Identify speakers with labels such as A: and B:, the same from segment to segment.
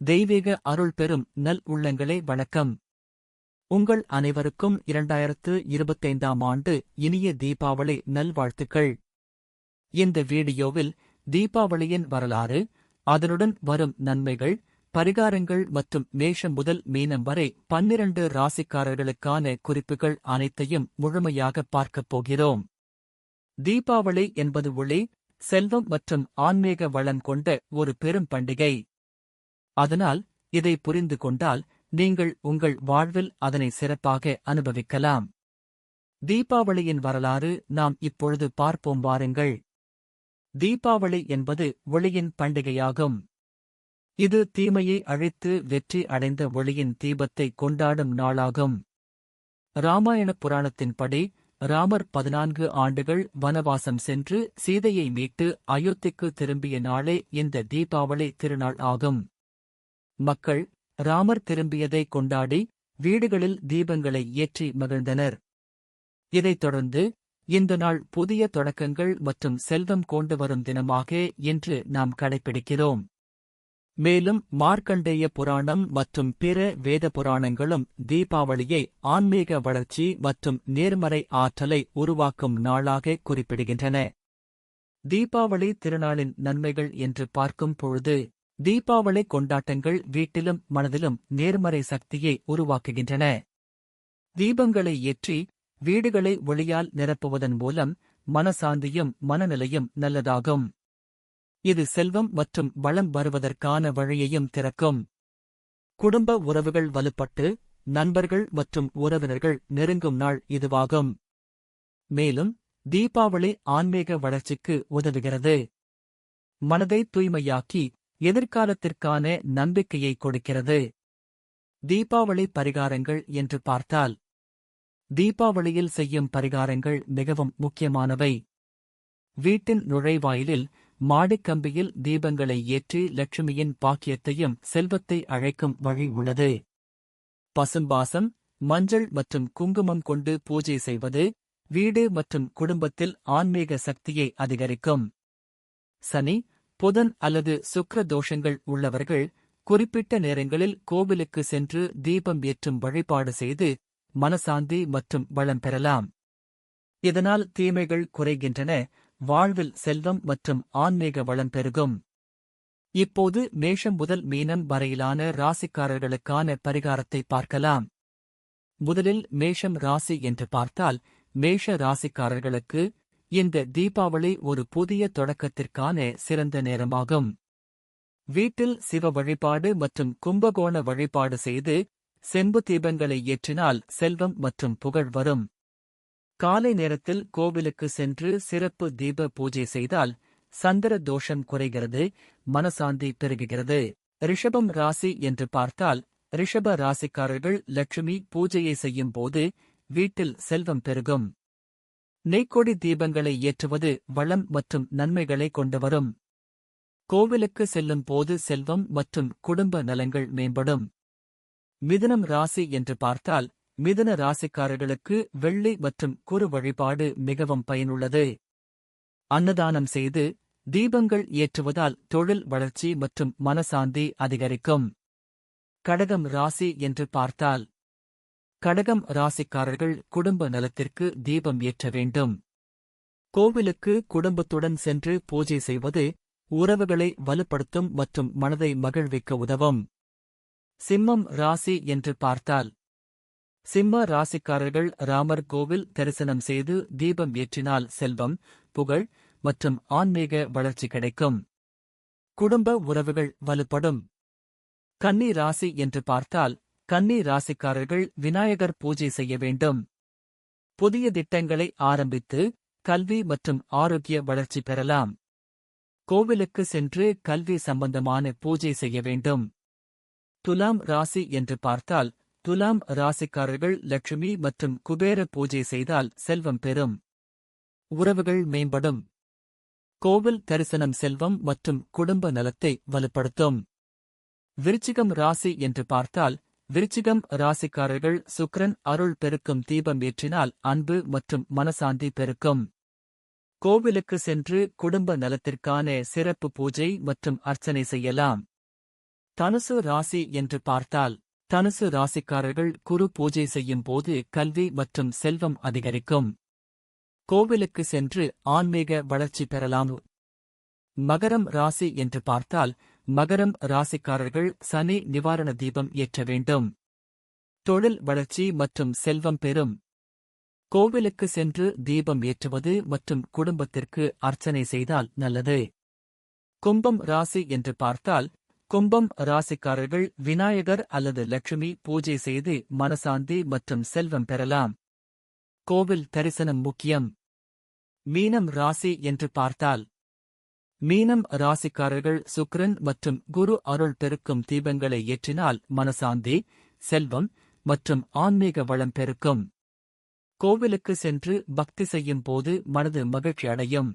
A: தெய்வீக அருள் பெறும் நல் உள்ளங்களே வணக்கம். உங்கள் அனைவருக்கும் இரண்டாயிரத்து இருபத்தைந்தாம் ஆண்டு இனிய தீபாவளி நல்வாழ்த்துக்கள் இந்த வீடியோவில் தீபாவளியின் வரலாறு அதனுடன் வரும் நன்மைகள் பரிகாரங்கள் மற்றும் மேஷம் முதல் மீனம் வரை பன்னிரண்டு ராசிக்காரர்களுக்கான குறிப்புகள் அனைத்தையும் முழுமையாக பார்க்கப் போகிறோம். தீபாவளி என்பது ஒளி செல்வம் மற்றும் ஆன்மீக வளம் கொண்ட ஒரு பெரும் பண்டிகை. அதனால் இதை புரிந்து கொண்டால் நீங்கள் உங்கள் வாழ்வில் அதனை சிறப்பாக அனுபவிக்கலாம். தீபாவளியின் வரலாறு நாம் இப்பொழுது பார்ப்போம் வாருங்கள். தீபாவளி என்பது ஒளியின் பண்டிகையாகும். இது தீமையை அழித்து வெற்றி அடைந்த ஒளியின் தீபத்தை கொண்டாடும் நாளாகும். இராமாயண புராணத்தின்படி ராமர் பதினான்கு ஆண்டுகள் வனவாசம் சென்று சீதையை மீட்டு அயோத்திக்கு திரும்பிய நாளே இந்த தீபாவளி திருநாள் ஆகும். மக்கள் ராமர் திரும்பியதை கொண்டாடி வீடுகளில் தீபங்களை ஏற்றி மகிழ்ந்தனர். இதைத் தொடர்ந்து இந்த நாள் புதிய தொடக்கங்கள் மற்றும் செல்வம் கொண்டு வரும் தினமாக இன்று நாம் கடைபிடிக்கிறோம் மேலும் மார்க்கண்டேய புராணம் மற்றும் பிற வேத புராணங்களும் தீபாவளியை ஆன்மீக வளர்ச்சி மற்றும் நேர்மறை ஆற்றலை உருவாக்கும் நாளாக குறிப்பிடுகின்றன. தீபாவளி திருநாளின் நன்மைகள் என்று பார்க்கும் பொழுது தீபாவளி கொண்டாட்டங்கள் வீட்டிலும் மனதிலும் நேர்மறை சக்தியை உருவாக்குகின்றன. தீபங்களை ஏற்றி வீடுகளை ஒளியால் நிரப்புவதன் மூலம் மனசாந்தியும் மனநிலையும் நல்லதாகும். இது செல்வம் மற்றும் வளம் வருவதற்கான வழியையும் திறக்கும். குடும்ப உறவுகள் வலுப்பட்டு நண்பர்கள் மற்றும் உறவினர்கள் நெருங்கும் நாள் இதுவாகும். மேலும் தீபாவளி ஆன்மீக வளர்ச்சிக்கு உதவுகிறது. மனதை தூய்மையாக்கி எதிர்காலத்திற்கான நம்பிக்கையை கொடுக்கிறது. தீபாவளி பரிகாரங்கள் என்று பார்த்தால் தீபாவளியில் செய்யும் பரிகாரங்கள் மிகவும் முக்கியமானவை. வீட்டின் நுழைவாயிலில் மாடிக்கம்பியில் தீபங்களை ஏற்றி லட்சுமியின் பாக்கியத்தையும் செல்வத்தை அழைக்கும் வழி உள்ளது. பசும்பாசம் மஞ்சள் மற்றும் குங்குமம் கொண்டு பூஜை செய்வது வீடு மற்றும் குடும்பத்தில் ஆன்மீக சக்தியை அதிகரிக்கும். சனி புதன் அல்லது சுக்ர தோஷங்கள் உள்ளவர்கள் குறிப்பிட்ட நேரங்களில் கோவிலுக்கு சென்று தீபம் ஏற்றும் வழிபாடு செய்து மனசாந்தி மற்றும் வளம் பெறலாம். இதனால் தீமைகள் குறைகின்றன வாழ்வில் செல்வம் மற்றும் ஆன்மீக வளம் பெருகும். இப்போது மேஷம் முதல் மீனம் வரையிலான ராசிக்காரர்களுக்கான பரிகாரத்தை பார்க்கலாம். முதலில் மேஷம் ராசி என்று பார்த்தால் மேஷ ராசிக்காரர்களுக்கு இந்த தீபாவளி ஒரு புதிய தொடக்கத்திற்கான சிறந்த நேரமாகும். வீட்டில் சிவ வழிபாடு மற்றும் கும்பகோண வழிபாடு செய்து செம்பு தீபங்களை ஏற்றினால் செல்வம் மற்றும் புகழ் வரும். காலை நேரத்தில் கோவிலுக்கு சென்று சிறப்பு தீப பூஜை செய்தால் சந்திர தோஷம் குறைகிறது மனசாந்தி பெருகுகிறது. ரிஷபம் ராசி என்று பார்த்தால் ரிஷப ராசிக்காரர்கள் லட்சுமி பூஜையை செய்யும் போது வீட்டில் செல்வம் பெருகும். நெய்க்கொடி தீபங்களை ஏற்றுவது வளம் மற்றும் நன்மைகளை கொண்டு வரும் கோவிலுக்கு செல்லும் போது செல்வம் மற்றும் குடும்ப நலங்கள் மேம்படும். மிதுனம் ராசி என்று பார்த்தால் மிதுன ராசிக்காரர்களுக்கு வெள்ளி மற்றும் குறு வழிபாடு மிகவும் பயனுள்ளது. அன்னதானம் செய்து தீபங்கள் ஏற்றுவதால் தொழில் வளர்ச்சி மற்றும் மனசாந்தி அதிகரிக்கும். கடகம் ராசி என்று பார்த்தால் கடகம் ராசிக்காரர்கள் குடும்ப நலத்திற்கு தீபம் ஏற்ற வேண்டும். கோவிலுக்கு குடும்பத்துடன் சென்று பூஜை செய்வது உறவுகளை வலுப்படுத்தும் மற்றும் மனதை மகிழ்விக்க உதவும். சிம்மம் ராசி என்று பார்த்தால் சிம்ம ராசிக்காரர்கள் ராமர் கோவில் தரிசனம் செய்து தீபம் ஏற்றினால் செல்வம் புகழ் மற்றும் ஆன்மீக வளர்ச்சி கிடைக்கும். குடும்ப உறவுகள் வலுப்படும். கன்னி ராசி என்று பார்த்தால் கன்னி ராசிக்காரர்கள் விநாயகர் பூஜை செய்ய வேண்டும். புதிய திட்டங்களை ஆரம்பித்து கல்வி மற்றும் ஆரோக்கிய வளர்ச்சி பெறலாம். கோவிலுக்கு சென்று கல்வி சம்பந்தமான பூஜை செய்ய வேண்டும். துலாம் ராசி என்று பார்த்தால் துலாம் ராசிக்காரர்கள் லட்சுமி மற்றும் குபேர பூஜை செய்தால் செல்வம் பெறும். உறவுகள் மேம்படும். கோவில் தரிசனம் செல்வம் மற்றும் குடும்ப நலத்தை வலுப்படுத்தும். விருச்சிகம் ராசி என்று பார்த்தால் விருச்சிகம் ராசிக்காரர்கள் சுக்ரன் அருள் பெருக்கும் தீபம் ஏற்றினால் அன்பு மற்றும் மனசாந்தி பெருக்கும். கோவிலுக்கு சென்று குடும்ப நலத்திற்கான சிறப்பு பூஜை மற்றும் அர்ச்சனை செய்யலாம். தனுசு ராசி என்று பார்த்தால் தனுசு ராசிக்காரர்கள் குரு பூஜை செய்யும் போது கல்வி மற்றும் செல்வம் அதிகரிக்கும். கோவிலுக்கு சென்று ஆன்மீக வளர்ச்சி பெறலாம். மகரம் ராசி என்று பார்த்தால் மகரம் ராசிக்காரர்கள் சனி நிவாரண தீபம் ஏற்ற வேண்டும். தொழில் வளர்ச்சி மற்றும் செல்வம் பெறும். கோவிலுக்கு சென்று தீபம் ஏற்றுவது மற்றும் குடும்பத்திற்கு அர்ச்சனை செய்தால் நல்லது. கும்பம் ராசி என்று பார்த்தால் கும்பம் ராசிக்காரர்கள் விநாயகர் அல்லது லட்சுமி பூஜை செய்து மனசாந்தி மற்றும் செல்வம் பெறலாம். கோவில் தரிசனம் முக்கியம். மீனம் ராசி என்று பார்த்தால் மீனம் ராசிக்காரர்கள் சுக்ரன் மற்றும் குரு அருள் பெருக்கும் தீபங்களை ஏற்றினால் மனசாந்தி செல்வம் மற்றும் ஆன்மீக வளம் பெருக்கும். கோவிலுக்கு சென்று பக்தி செய்யும் போது மனது மகிழ்ச்சி அடையும்.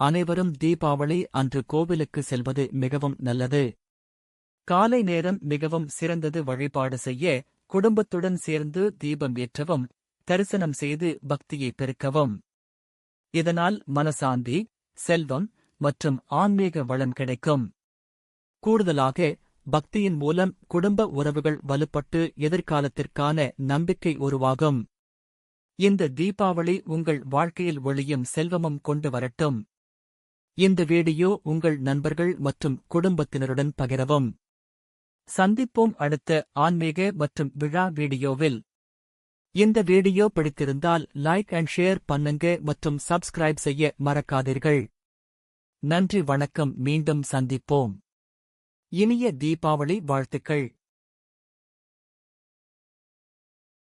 A: அனைவரும் தீபாவளி அன்று கோவிலுக்கு செல்வது மிகவும் நல்லது. காலை நேரம் மிகவும் சிறந்தது வழிபாடு செய்ய குடும்பத்துடன் சேர்ந்து தீபம் ஏற்றவும் தரிசனம் செய்து பக்தியை பெருக்கவும். இதனால் மனசாந்தி செல்வம் மற்றும் ஆன்மீக வளம் கிடைக்கும். கூடுதலாக பக்தியின் மூலம் குடும்ப உறவுகள் வலுப்பட்டு எதிர்காலத்திற்கான நம்பிக்கை உருவாகும். இந்த தீபாவளி உங்கள் வாழ்க்கையில் ஒளியும் செல்வமும் கொண்டு வரட்டும். இந்த வீடியோ உங்கள் நண்பர்கள் மற்றும் குடும்பத்தினருடன் பகிரவும். சந்திப்போம் அடுத்த ஆன்மீக மற்றும் விழா வீடியோவில். இந்த வீடியோ பிடித்திருந்தால் லைக் அண்ட் ஷேர் பண்ணுங்க மற்றும் சப்ஸ்கிரைப் செய்ய மறக்காதீர்கள். நன்றி வணக்கம் மீண்டும் சந்திப்போம். இனிய தீபாவளி வாழ்த்துக்கள்.